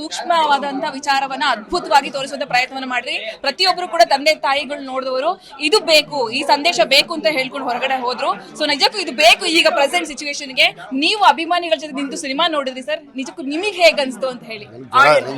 ಸೂಕ್ಷ್ಮವಾದಂತ ವಿಚಾರವನ್ನ ಅದ್ಭುತವಾಗಿ ತೋರಿಸುವಂತ ಪ್ರಯತ್ನವನ್ನ ಮಾಡ್ರಿ. ಪ್ರತಿಯೊಬ್ಬರು ಕೂಡ ತಂದೆ ತಾಯಿಗಳು ನೋಡಿದವರು, ಇದು ಬೇಕು, ಈ ಸಂದೇಶ ಬೇಕು ಅಂತ ಹೇಳ್ಕೊಂಡು ಹೊರಗಡೆ ಹೋದ್ರು. ಸೊ ನಿಜಕ್ಕೂ ಇದು ಬೇಕು ಈಗ ಪ್ರೆಸೆಂಟ್ ಸಿಚುವೇಶನ್ಗೆ. ನೀವು ಅಭಿಮಾನಿಗಳ ಜೊತೆ ನಿಂತು ಸಿನಿಮಾ ನೋಡಿದ್ರಿ ಸರ್? ನಿಜಕ್ಕೂ ನಿಮಗೆ ಹೇಗ್ ಅನ್ಸ್ತು ಅಂತ ಹೇಳಿ.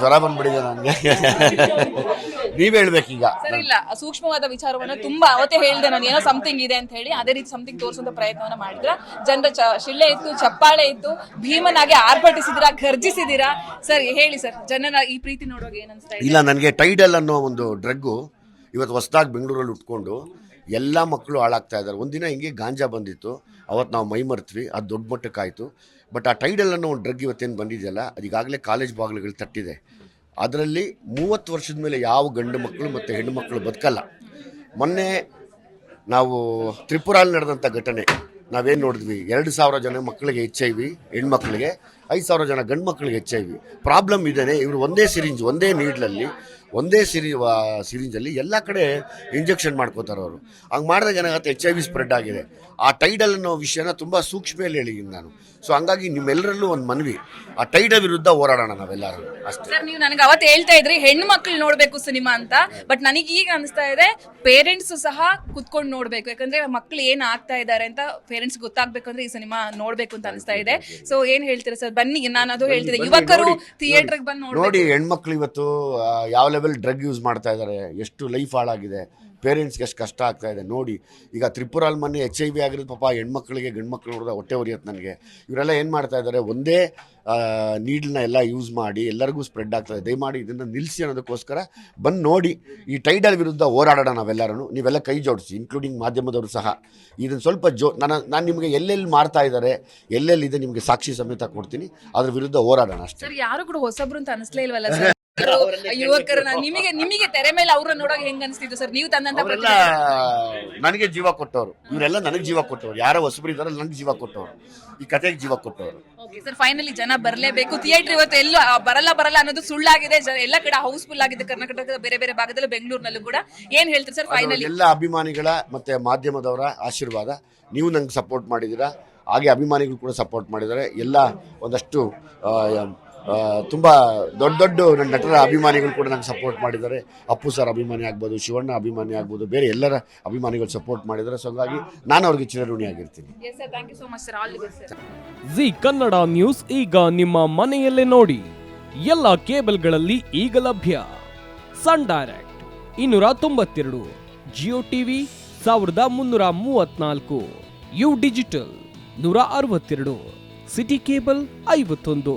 ಜ್ವರ ಬಂದ್ಬಿಡಿದೆ ನನಗೆ. ನೀವ್ ಹೇಳ್ಬೇಕೀಗ ಸರ್ ಇಲ್ಲ. ಸೂಕ್ಷ್ಮವಾದ ವಿಚಾರವನ್ನ ತುಂಬಾ ಅವತ್ತೇ ಹೇಳ್ದೆ ನಾನು. ಏನೋ ಸಮಥಿಂಗ್ ಇದೆ ಅಂತ ಹೇಳಿ ಅದೇ ರೀತಿ ಸಮಥಿಂಗ್ ತೋರಿಸುವಂತ ಪ್ರಯತ್ನವನ್ನ ಮಾಡಿದ್ರ ಜನರ ಶಿಳ್ಳೆ ಇತ್ತು ಚಪ್ಪಾಳೆ ಇತ್ತು ಭೀಮನಾಗೆ ಆರ್ಭಟಿಸಿದಿರಾ ಗರ್ಜಿಸಿದಿರಾ ಸರ್ ಹೇಳಿ ಸರ್ ಜನನ ಈ ಪ್ರೀತಿ ನೋಡುವಾಗ ಏನ್ ಅನ್ಸ್ತಾ ಇದೆ? ಇಲ್ಲ ನನಗೆ ಟೈಡಲ್ ಅನ್ನೋ ಒಂದು ಡ್ರಗ್ಗು ಇವತ್ತು ಹೊಸದಾಗಿ ಬೆಂಗಳೂರಲ್ಲಿ ಉಟ್ಕೊಂಡು ಎಲ್ಲ ಮಕ್ಕಳು ಹಾಳಾಗ್ತಾ ಇದ್ದಾರೆ ಒಂದಿನ ಹಿಂಗೆ ಗಾಂಜಾ ಬಂದಿತ್ತು. ಅವತ್ತು ನಾವು ಮೈ ಮರ್ತ್ವಿ ಅದು ದೊಡ್ಡ ಮಟ್ಟಕ್ಕಾಯಿತು. ಬಟ್ ಆ ಟೈಡಲ್ ಅನ್ನೋ ಒಂದು ಡ್ರಗ್ ಇವತ್ತೇನು ಬಂದಿದೆಯಲ್ಲ ಅದೀಗಾಗಲೇ ಕಾಲೇಜ್ ಬಾಗಿಲುಗಳು ತಟ್ಟಿದೆ. ಅದರಲ್ಲಿ ಮೂವತ್ತು ವರ್ಷದ ಮೇಲೆ ಯಾವ ಗಂಡು ಮಕ್ಕಳು ಮತ್ತು ಹೆಣ್ಣು ಮಕ್ಕಳು ಬದುಕಲ್ಲ. ಮೊನ್ನೆ ನಾವು ತ್ರಿಪುರಲ್ಲಿ ನಡೆದಂಥ ಘಟನೆ. ನಾವೇನು ನೋಡಿದ್ವಿ? ಎರಡು ಸಾವಿರ ಜನ ಮಕ್ಕಳಿಗೆ ಎಚ್ ಐ ವಿ ಹೆಣ್ಮಕ್ಳಿಗೆ ಐದು ಸಾವಿರ ಜನ ಗಂಡು ಮಕ್ಕಳಿಗೆ ಎಚ್ ಐ ಪ್ರಾಬ್ಲಮ್ ಇದೇನೆ, ಇವರು ಒಂದೇ ಸಿರಿಂಜ್ ಒಂದೇ ನೀಡ್ಲಲ್ಲಿ ಒಂದೇ ಸಿರಿ ಸಿರಿಂಜಲ್ಲಿ ಎಲ್ಲ ಕಡೆ ಇಂಜೆಕ್ಷನ್ ಮಾಡ್ಕೋತಾರೆ ಅವರು. ಹಂಗೆ ಮಾಡಿದಾಗ ಏನಾಗುತ್ತೆ ಎಚ್ ಐ ವಿ ಸ್ಪ್ರೆಡ್ ಆಗಿದೆ. ಆ ಟೈಡಲ್ ಅನ್ನೋ ವಿಷಯನ ತುಂಬ ಸೂಕ್ಷ್ಮೆಯಲ್ಲಿ ಹೇಳಿದ್ದೀನಿ ನಾನು. ಸೊ ಹಂಗಾಗಿ ನಿಮ್ಮೆಲ್ಲರಲ್ಲೂ ಒಂದು ಮನವಿ. ಆ ಟೈಡ ವಿರುದ್ಧ ಹೋರಾಡೋಣ ನಾವೆಲ್ಲರೂ. ಅಷ್ಟೇ. ನೀವು ನನಗೆ ಅವತ್ತು ಹೇಳ್ತಾ ಇದ್ರಿ ಹೆಣ್ಣು ಮಕ್ಕಳು ನೋಡಬೇಕು ಸಿನಿಮಾ ಅಂತ. ಬಟ್ ನನಗೆ ಈಗ ಅನಿಸ್ತಾ ಇದೆ ಪೇರೆಂಟ್ಸ್ ಸಹ ಕುತ್ಕೊಂಡು ನೋಡಬೇಕು. ಯಾಕಂದ್ರೆ ಮಕ್ಕಳು ಏನು ಆಗ್ತಾ ಇದ್ದಾರೆ ಅಂತ ಪೇರೆಂಟ್ಸ್ ಗೊತ್ತಾಗ್ಬೇಕಂದ್ರೆ ಈ ಸಿನಿಮಾ ನೋಡಬೇಕು ಅಂತ ಅನಿಸ್ತಾ ಇದೆ. ಸೊ ಏನು ಹೇಳ್ತೀರಾ ಸರ್? ಬನ್ನಿ ನಾನು ಅದು ಹೇಳ್ತಿದ್ದೆ. ಯುವಕರು ಥಿಯೇಟ್ರಿಗೆ ಬಂದು ನೋಡಿ ಹೆಣ್ಮಕ್ಳು ಇವತ್ತು ಯಾವ ಯಾವ ಲೆವೆಲ್ ಡ್ರಗ್ ಯೂಸ್ ಮಾಡ್ತಾ ಇದ್ದಾರೆ. ಎಷ್ಟು ಲೈಫ್ ಹಾಳಾಗಿದೆ. ಪೇರೆಂಟ್ಸ್ಗೆ ಎಷ್ಟು ಕಷ್ಟ ಆಗ್ತಾ ಇದೆ. ನೋಡಿ, ಈಗ ತ್ರಿಪುರಲ್ಲಿ ಮೊನ್ನೆ ಎಚ್ ಐ ವಿ ಆಗಿರೋದು ಪಾಪ ಹೆಣ್ಮಕ್ಳಿಗೆ, ಗಂಡ್ಮಕ್ಳು ನೋಡಿದ ಹೊಟ್ಟೆ ಉರಿಯುತ್ತೆ ನನಗೆ. ಇವರೆಲ್ಲ ಏನು ಮಾಡ್ತಾ ಇದ್ದಾರೆ? ಒಂದೇ ನೀಡ್ಲನ್ನ ಎಲ್ಲ ಯೂಸ್ ಮಾಡಿ, ಎಲ್ಲರಿಗೂ ಸ್ಪ್ರೆಡ್ ಆಗ್ತದೆ ದಯಮಾಡಿ ಇದನ್ನು ನಿಲ್ಲಿಸಿ ಅನ್ನೋದಕ್ಕೋಸ್ಕರ ಬಂದು ನೋಡಿ. ಈ ಟೈಡಲ್ ವಿರುದ್ಧ ಹೋರಾಡೋಣ ನಾವೆಲ್ಲರೂ ನೀವೆಲ್ಲ ಕೈ ಜೋಡಿಸಿ ಇನ್ಕ್ಲೂಡಿಂಗ್ ಮಾಧ್ಯಮದವರು ಸಹ. ಇದನ್ನು ಸ್ವಲ್ಪ ಜೋ ನಾನು ನಾನು ನಿಮಗೆ ಎಲ್ಲೆಲ್ಲಿ ಮಾಡ್ತಾ ಇದ್ದಾರೆ, ಎಲ್ಲೆಲ್ಲಿದೆ ನಿಮಗೆ ಸಾಕ್ಷಿ ಸಮೇತ ಕೊಡ್ತೀನಿ. ಅದ್ರ ವಿರುದ್ಧ ಹೋರಾಡೋಣ ಅಷ್ಟೇ. ಯಾರು ಕೂಡ ಹೊಸಬ್ರು ಅಂತ ಅನಿಸ್ಲೇ ಇಲ್ವಲ್ಲ ಸರ್ ಯುವಕರು ನಿಮಗೆ ನಿಮಗೆ ತೆರೆ ಮೇಲೆ ಅವ್ರನ್ನ ನೋಡೋಕೆ ಹೆಂಗ್ ಅನಿಸ್ತಿತ್ತು ಸರ್? ನೀವು ತಂದಂತ ಅವರೆಲ್ಲ ನನಗೆ ಜೀವ ಕೊಟ್ಟವರು. ಇವರೆಲ್ಲ ನನಗೆ ಜೀವ ಕೊಟ್ಟವರು. ಯಾರೋ ಹೊಸಬರು ಇದಾರೆ ನನಗೆ ಜೀವ ಕೊಟ್ಟವರು. ಈ ಕಥೆಗೆ ಜೀವ ಕೊಟ್ಟವರು. ಓಕೆ ಸರ್ ಫೈನಲಿ ಜನ ಬರಲೇಬೇಕು. ಥಿಯೇಟರ್ ಇವತ್ತು ಎಲ್ಲೂ ಆ, ಬರಲ್ಲ ಬರಲ್ಲ ಅನ್ನೋದು ಸುಳ್ಳಾಗಿದೆ. ಜನ ಎಲ್ಲ ಕಡೆ ಹೌಸ್ಫುಲ್ ಆಗಿದೆ. ಕರ್ನಾಟಕದ ಬೇರೆ ಬೇರೆ ಭಾಗದಲ್ಲೂ ಬೆಂಗಳೂರಿನಲ್ಲೂ ಕೂಡ. ಏನ್ ಹೇಳ್ತೀರಿ ಸರ್ ಫೈನಲಿ ಎಲ್ಲ ಅಭಿಮಾನಿಗಳ ಮತ್ತೆ ಮಾಧ್ಯಮದವರ ಆಶೀರ್ವಾದ. ನೀವು ನಂಗೆ ಸಪೋರ್ಟ್ ಮಾಡಿದ್ದೀರಾ. ಹಾಗೆ ಅಭಿಮಾನಿಗಳು ಕೂಡ ಸಪೋರ್ಟ್ ಮಾಡಿದ್ದಾರೆ. ಎಲ್ಲ ಒಂದಷ್ಟು ಆ, ತುಂಬ ದೊಡ್ಡ ದೊಡ್ಡ ನನ್ನ ನಟರ ಅಭಿಮಾನಿಗಳು ಕೂಡ ನಂಗೆ ಸಪೋರ್ಟ್ ಮಾಡಿದ್ದಾರೆ. ಅಪ್ಪು ಸರ್ ಅಭಿಮಾನಿ ಆಗ್ಬೋದು ಶಿವಣ್ಣ ಅಭಿಮಾನಿ ಆಗ್ಬೋದು ಬೇರೆ ಎಲ್ಲರ ಅಭಿಮಾನಿಗಳು ಸಪೋರ್ಟ್ ಮಾಡಿದ್ದಾರೆ. ಸೊ ಹಾಗಾಗಿ ನಾನು ಅವ್ರಿಗೆ ಚಿರಋಣಿ ಆಗಿರ್ತೀನಿ. Sir thank you so much sir all the best sir Zee Kannada news ಈಗ ನಿಮ್ಮ ಮನೆಯಲ್ಲೇ ನೋಡಿ. ಎಲ್ಲ ಕೇಬಲ್ಗಳಲ್ಲಿ ಈಗ ಲಭ್ಯ. ಸನ್ ಡೈರೆಕ್ಟ್ ಇನ್ನೂರ ತೊಂಬತ್ತೆರಡು ಜಿಯೋ ಟಿವಿ ಸಾವಿರದ ಮುನ್ನೂರ ಮೂವತ್ನಾಲ್ಕು ಯು ಡಿಜಿಟಲ್ ನೂರ ಅರವತ್ತೆರಡು ಸಿಟಿ ಕೇಬಲ್ ಐವತ್ತೊಂದು.